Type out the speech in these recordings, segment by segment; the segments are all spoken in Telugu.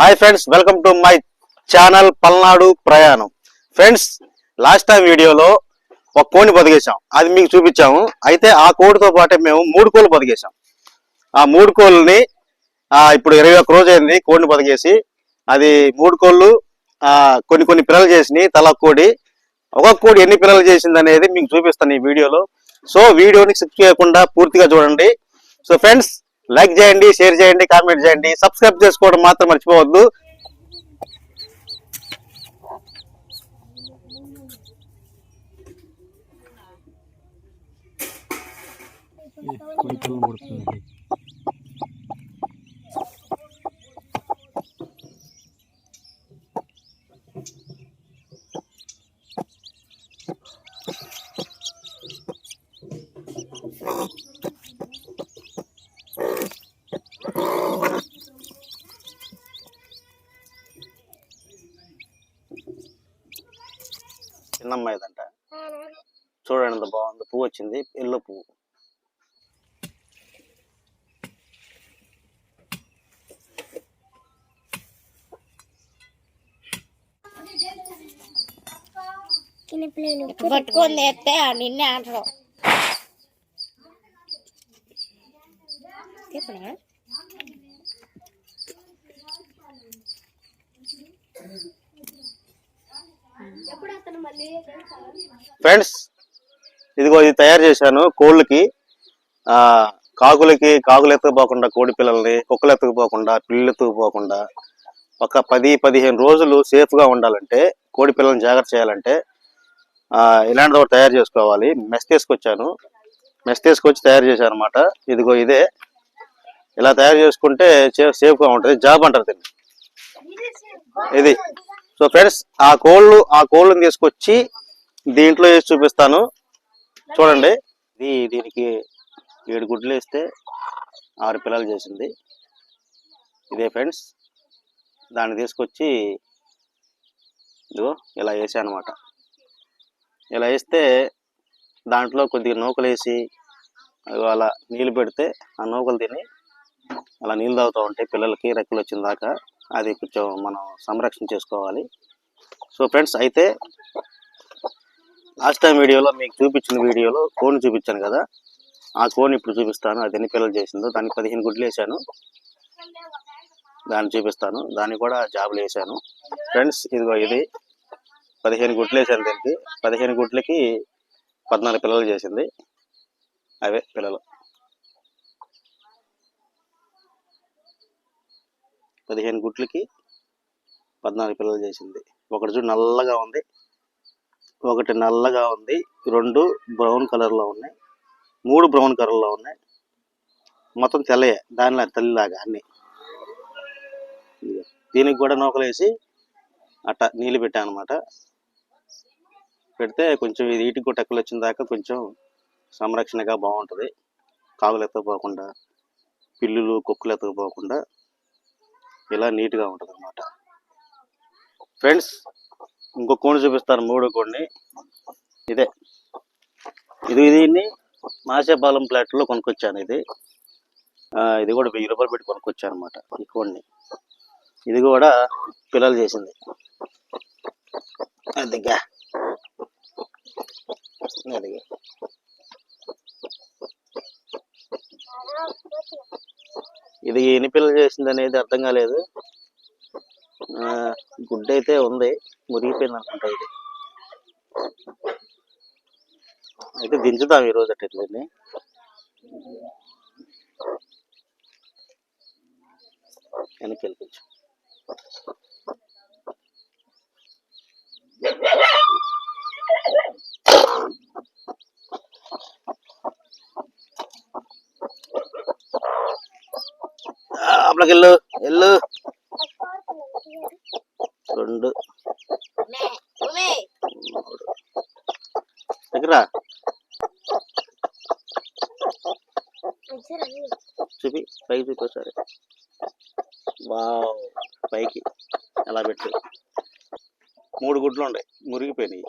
Hi friends welcome to my channel Palnadu ప్రయాణం. ఫ్రెండ్స్ లాస్ట్ టైం వీడియోలో ఒక కోడిని బతికేసాం అది మీకు చూపించాము. అయితే ఆ కోడితో పాటే మేము మూడు కోళ్ళు బతికేసాం ఆ మూడు కోళ్ళని ఇప్పుడు ఇరవై ఒక్క రోజు అయింది కోడిని బతికేసి అది మూడు కోళ్ళు కొన్ని కొన్ని పిల్లలు చేసినాయి తల కోడి. ఒక్కొక్క కోడి ఎన్ని పిల్లలు చేసింది అనేది మీకు చూపిస్తాను ఈ వీడియోలో. సో వీడియోని స్కిప్ చేయకుండా పూర్తిగా చూడండి. సో ఫ్రెండ్స్ లైక్ చేయండి షేర్ చేయండి కామెంట్ చేయండి. సబ్స్క్రైబ్ చేసుకోవడం మాత్రం మర్చిపోవద్దు. కొంచెం పడుతుంది చిన్న అమ్మాయిదంట చూడండి ఎంత బాగుంది. పువ్వు. వచ్చింది ఎల్లో పువ్వు పట్టుకొని తెస్తే నిన్నే అంటారు. చెప్పనా? ఫ్రెండ్స్ ఇదిగో ఇది తయారు చేశాను కోళ్ళకి. ఆ కాకులకి కాకులు ఎత్తుకుపోకుండా కోడి పిల్లల్ని కుక్కలు ఎత్తుకుపోకుండా పిల్లలు ఎత్తుకుపోకుండా ఒక పది పదిహేను రోజులు సేఫ్గా ఉండాలంటే కోడి పిల్లల్ని జాగ్రత్త చేయాలంటే ఇలాంటిది ఒకటి తయారు చేసుకోవాలి. మెస్ తీసుకొచ్చాను. మెస్ తీసుకొచ్చి తయారు చేశాను అనమాట ఇదిగో ఇదే. ఇలా తయారు చేసుకుంటే సేఫ్గా ఉంటుంది. జాబ్ అంటారు దీన్ని. ఇది. సో ఫ్రెండ్స్ ఆ కోళ్ళు ఆ కోళ్ళని తీసుకొచ్చి దీంట్లో వేసి చూపిస్తాను. చూడండి ఇది దీనికి ఏడు గుడ్లు వేస్తే ఆరు పిల్లలు చేసింది. ఇదే ఫ్రెండ్స్ దాన్ని తీసుకొచ్చి ఇదిగో ఇలా వేసాను అనమాట ఇలా వేస్తే దాంట్లో కొద్దిగా నూకలు వేసి అలా నీళ్ళు పెడితే ఆ నూకలు తిని అలా నీళ్ళు తాగుతూ ఉంటాయి పిల్లలకి రెక్కలు వచ్చిన దాకా అది కొంచెం మనం సంరక్షణ చేసుకోవాలి. సో ఫ్రెండ్స్ అయితే లాస్ట్ టైం వీడియోలో మీకు చూపించిన వీడియోలో కోన్ చూపించాను కదా. ఆ కోన్ ఇప్పుడు చూపిస్తాను. అది ఎన్ని పిల్లలు చేసిందో. దానికి పదిహేను గుడ్లు వేసాను. దాన్ని చూపిస్తాను. దాన్ని కూడా జాబులు వేసాను. ఫ్రెండ్స్ ఇదిగో ఇది. పదిహేను గుడ్లు వేసాను దీనికి. పదిహేను గుడ్లకి పద్నాలుగు పిల్లలు చేసింది. అవే పిల్లలు. పదిహేను గుట్లకి పద్నాలుగు పిల్లలు చేసింది. ఒకటి చూడు నల్లగా ఉంది. ఒకటి నల్లగా ఉంది. రెండు బ్రౌన్ కలర్లో ఉన్నాయి. మూడు బ్రౌన్ కలర్లో ఉన్నాయి. మొత్తం తెల్లయే. దానిలా తల్లిలాగా అన్ని. దీనికి కూడా నూకలేసి అట్ట నీళ్ళు పెట్టాను అనమాట పెడితే కొంచెం ఇది ఈటికి కూడా టెక్కలు వచ్చిన దాకా కొంచెం సంరక్షణగా బాగుంటుంది. కాగులు ఎత్తకపోకుండా పిల్లులు కుక్కలు ఎత్తకపోకుండా ఇలా నీట్గా ఉంటుంది అనమాట ఫ్రెండ్స్ ఇంకో కోణి చూపిస్తాను మూడో కోడిని ఇదే. ఇది దీన్ని మాసేపాలెం ప్లాట్లో కొనుక్కొచ్చాను ఇది. ఇది కూడా వెయ్యి రూపాయలు పెట్టి కొనుక్కొచ్చాను అనమాట ఈ కోడిని ఇది కూడా పిల్లలు చేసింది. అదిగా. అదిగా. ఇది ఎన్ని పిల్లలు చేసింది అనేది అర్థం కాలేదు. గుడ్డ అయితే ఉంది. మురిగిపోయింది అనుకుంటా ఇది. అయితే దించుదాం ఈ రోజు ఇట్లని వెనక్కి వెళ్ళి అప్పటికి వెళ్ళు. వెళ్ళు. రెండు. మూడు. దగ్గర. చూపి. పైకి చూపి ఒకసారి. వావ్. పైకి. అలా పెట్టు. మూడు గుడ్లు ఉన్నాయి మురిగిపోయినాయి.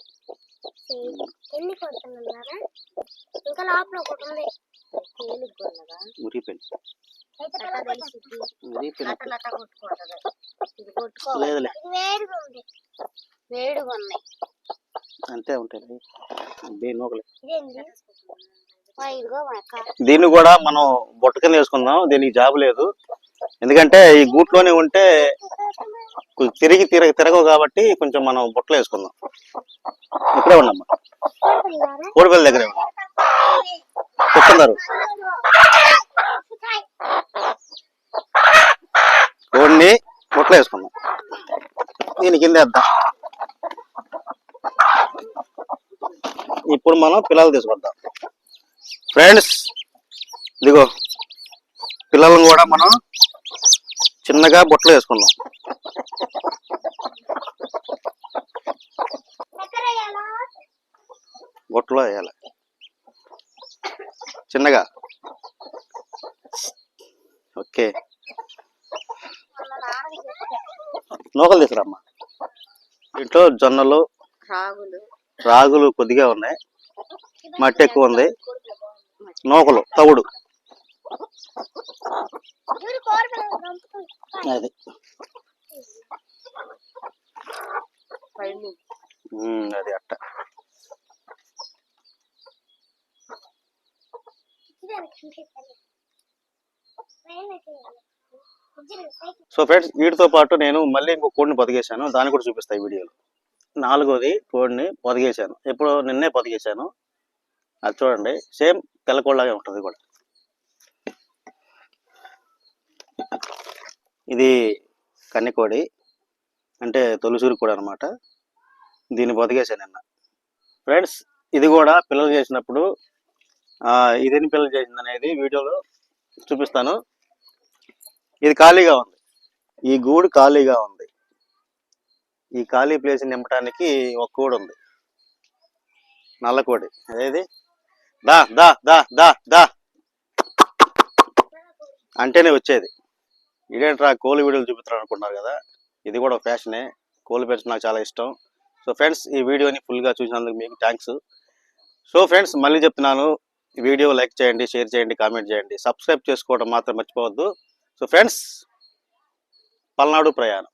మురిగిపోయినాయి. లేదులే. వేడిగా ఉన్నాయి అంతే ఉంటాయి దీని దీన్ని కూడా మనం బుట్ట కింద వేసుకుందాం. దీనికి జాబ్ లేదు. ఎందుకంటే ఈ గూట్లోనే ఉంటే తిరిగి తిరగ తిరగవు కాబట్టి కొంచెం మనం బుట్టలో వేసుకుందాం. ఇక్కడే ఉన్నామ్మా కోడిపల్లి దగ్గరే ఉన్నాం చెప్తున్నారు కోడిని అట్లా వేసుకుందాం. దీని కింద వేద్దాం. ఇప్పుడు మనం పిల్లలు తీసుకొద్దాం. ఫ్రెండ్స్ ఇదిగో పిల్లలను కూడా మనం చిన్నగా బొట్లు వేసుకుందాం. బుట్టలో వేయాలి. చిన్నగా. ఓకే. నూకలు తీసుకురమ్మా ఇంట్లో జొన్నలు రాగులు. రాగులు కొద్దిగా ఉన్నాయి. మట్టి ఎక్కువ ఉంది. నూకలు తవుడు. అది. అది అట్ట. సో ఫ్రెండ్స్ వీటితో పాటు నేను మళ్ళీ ఇంకో కోడిని పొదిగేశాను దాన్ని కూడా చూపిస్తాయి వీడియోలో. నాలుగోది కోడిని పొదిగేశాను ఎప్పుడు నిన్నే పొదిగేశాను అది చూడండి. సేమ్ తెల్లకోళ్ళలాగే ఉంటుంది కూడా. ఇది కన్నెకోడి అంటే తొలిసూరి కోడి అనమాట దీన్ని పొదిగేశాను నిన్న. ఫ్రెండ్స్ ఇది కూడా పిల్లలు చేసినప్పుడు ఇదేని పిల్లలు చేసింది అనేది వీడియోలో చూపిస్తాను. ఇది ఖాళీగా ఉంది. ఈ గూడు ఖాళీగా ఉంది. ఈ ఖాళీ ప్లేస్ నింపడానికి ఒక కోడి ఉంది. నల్లకోడి అదేది దా దా దా దా దా. అంటేనే వచ్చేది. ఇదేంట్రా కోళ్ళ వీడియోలు చూపుతారు అనుకున్నారు కదా? ఇది కూడా ఫ్యాషనే. కోళ్ళ పెంచడం నాకు చాలా ఇష్టం. సో ఫ్రెండ్స్ ఈ వీడియోని ఫుల్గా చూసినందుకు మీకు థ్యాంక్స్. సో ఫ్రెండ్స్ మళ్ళీ చెప్తున్నాను. వీడియో లైక్ చేయండి షేర్ చేయండి కామెంట్ చేయండి. సబ్స్క్రైబ్ చేసుకోవడం మాత్రం మర్చిపోవద్దు. సో ఫ్రెండ్స్ పల్నాడు ప్రయాణం.